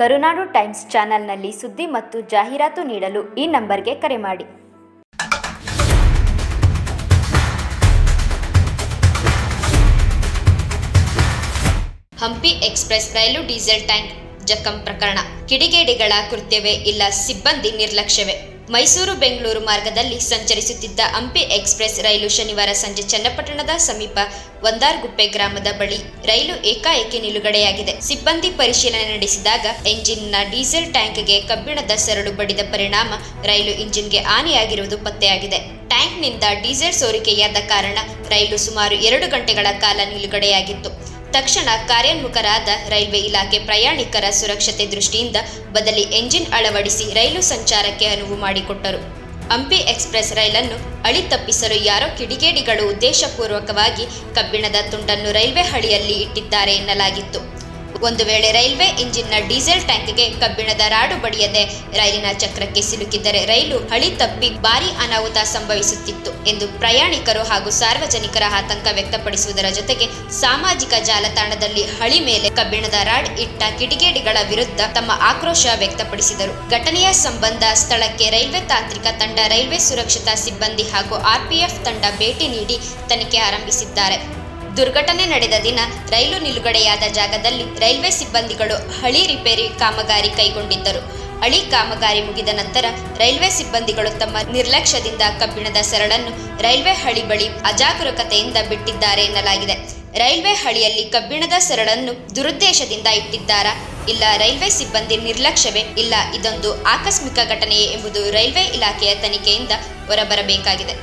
ಕರುನಾಡು times ಚಾನೆಲ್ನಲ್ಲಿ ಸುದ್ದಿ ಮತ್ತು ಜಾಹೀರಾತು ನೀಡಲು ಈ ನಂಬರ್ಗೆ ಕರೆ ಮಾಡಿ. ಹಂಪಿ ಎಕ್ಸ್ಪ್ರೆಸ್ ರೈಲು ಡೀಸೆಲ್ ಟ್ಯಾಂಕ್ ಜಖಂ ಪ್ರಕರಣ. ಕಿಡಿಗೇಡಿಗಳ ಕೃತ್ಯವೇ ಇಲ್ಲ, ಸಿಬ್ಬಂದಿ ನಿರ್ಲಕ್ಷ್ಯವೇ? ಮೈಸೂರು ಬೆಂಗಳೂರು ಮಾರ್ಗದಲ್ಲಿ ಸಂಚರಿಸುತ್ತಿದ್ದ ಹಂಪಿ ಎಕ್ಸ್ಪ್ರೆಸ್ ರೈಲು ಶನಿವಾರ ಸಂಜೆ ಚನ್ನಪಟ್ಟಣದ ಸಮೀಪ ಒಂದಾರ್ಗುಪ್ಪೆ ಗ್ರಾಮದ ಬಳಿ ರೈಲು ಏಕಾಏಕಿ ನಿಲುಗಡೆಯಾಗಿದೆ. ಸಿಬ್ಬಂದಿ ಪರಿಶೀಲನೆ ನಡೆಸಿದಾಗ ಎಂಜಿನ್ನ ಡೀಸೆಲ್ ಟ್ಯಾಂಕ್ಗೆ ಕಬ್ಬಿಣದ ಸರಳು ಬಡಿದ ಪರಿಣಾಮ ರೈಲು ಇಂಜಿನ್ಗೆ ಹಾನಿಯಾಗಿರುವುದು ಪತ್ತೆಯಾಗಿದೆ. ಟ್ಯಾಂಕ್ನಿಂದ ಡೀಸೆಲ್ ಸೋರಿಕೆಯಾದ ಕಾರಣ ರೈಲು ಸುಮಾರು ಎರಡು ಗಂಟೆಗಳ ಕಾಲ ನಿಲುಗಡೆಯಾಗಿತ್ತು. ತಕ್ಷಣ ಕಾರ್ಯೋನ್ಮುಖರಾದ ರೈಲ್ವೆ ಇಲಾಖೆ ಪ್ರಯಾಣಿಕರ ಸುರಕ್ಷತೆ ದೃಷ್ಟಿಯಿಂದ ಬದಲಿ ಎಂಜಿನ್ ಅಳವಡಿಸಿ ರೈಲು ಸಂಚಾರಕ್ಕೆ ಅನುವು ಮಾಡಿಕೊಟ್ಟರು. ಹಂಪಿ ಎಕ್ಸ್ಪ್ರೆಸ್ ರೈಲನ್ನು ಅಳಿ ತಪ್ಪಿಸಲು ಯಾರೋ ಕಿಡಿಗೇಡಿಗಳು ಉದ್ದೇಶಪೂರ್ವಕವಾಗಿ ಕಬ್ಬಿಣದ ತುಂಡನ್ನು ರೈಲ್ವೆ ಹಳಿಯಲ್ಲಿ ಇಟ್ಟಿದ್ದಾರೆ ಎನ್ನಲಾಗಿತ್ತು. ಒಂದು ವೇಳೆ ರೈಲ್ವೆ ಇಂಜಿನ್ನ ಡೀಸೆಲ್ ಟ್ಯಾಂಕ್ಗೆ ಕಬ್ಬಿಣದ ರಾಡು ಬಡಿಯದೆ ರೈಲಿನ ಚಕ್ರಕ್ಕೆ ಸಿಲುಕಿದ್ದರೆ ರೈಲು ಹಳಿ ತಪ್ಪಿ ಭಾರಿ ಅನಾಹುತ ಸಂಭವಿಸುತ್ತಿತ್ತು ಎಂದು ಪ್ರಯಾಣಿಕರು ಹಾಗೂ ಸಾರ್ವಜನಿಕರ ಆತಂಕ ವ್ಯಕ್ತಪಡಿಸುವುದರ ಜೊತೆಗೆ ಸಾಮಾಜಿಕ ಜಾಲತಾಣದಲ್ಲಿ ಹಳಿ ಮೇಲೆ ಕಬ್ಬಿಣದ ರಾಡ್ ಇಟ್ಟ ಕಿಡಿಗೇಡಿಗಳ ವಿರುದ್ಧ ತಮ್ಮ ಆಕ್ರೋಶ ವ್ಯಕ್ತಪಡಿಸಿದರು. ಘಟನೆಯ ಸಂಬಂಧ ಸ್ಥಳಕ್ಕೆ ರೈಲ್ವೆ ತಾಂತ್ರಿಕ ತಂಡ ರೈಲ್ವೆ ಸುರಕ್ಷತಾ ಸಿಬ್ಬಂದಿ ಹಾಗೂ ಆರ್ಪಿಎಫ್ ತಂಡ ಭೇಟಿ ನೀಡಿ ತನಿಖೆ ಆರಂಭಿಸಿದ್ದಾರೆ. ದುರ್ಘಟನೆ ನಡೆದ ದಿನ ರೈಲು ನಿಲುಗಡೆಯಾದ ಜಾಗದಲ್ಲಿ ರೈಲ್ವೆ ಸಿಬ್ಬಂದಿಗಳು ಹಳಿ ರಿಪೇರಿ ಕಾಮಗಾರಿ ಕೈಗೊಂಡಿದ್ದರು. ಹಳಿ ಕಾಮಗಾರಿ ಮುಗಿದ ನಂತರ ರೈಲ್ವೆ ಸಿಬ್ಬಂದಿಗಳು ತಮ್ಮ ನಿರ್ಲಕ್ಷ್ಯದಿಂದ ಕಬ್ಬಿಣದ ಸರಳನ್ನು ರೈಲ್ವೆ ಹಳಿ ಬಳಿ ಅಜಾಗರೂಕತೆಯಿಂದ ಬಿಟ್ಟಿದ್ದಾರೆ ಎನ್ನಲಾಗಿದೆ. ರೈಲ್ವೆ ಹಳಿಯಲ್ಲಿ ಕಬ್ಬಿಣದ ಸರಳನ್ನು ದುರುದ್ದೇಶದಿಂದ ಇಟ್ಟಿದ್ದಾರಾ? ಇಲ್ಲ, ರೈಲ್ವೆ ಸಿಬ್ಬಂದಿ ನಿರ್ಲಕ್ಷ್ಯವೇ? ಇಲ್ಲ, ಇದೊಂದು ಆಕಸ್ಮಿಕ ಘಟನೆಯೇ ಎಂಬುದು ರೈಲ್ವೆ ಇಲಾಖೆಯ ತನಿಖೆಯಿಂದ ಹೊರಬರಬೇಕಾಗಿದೆ.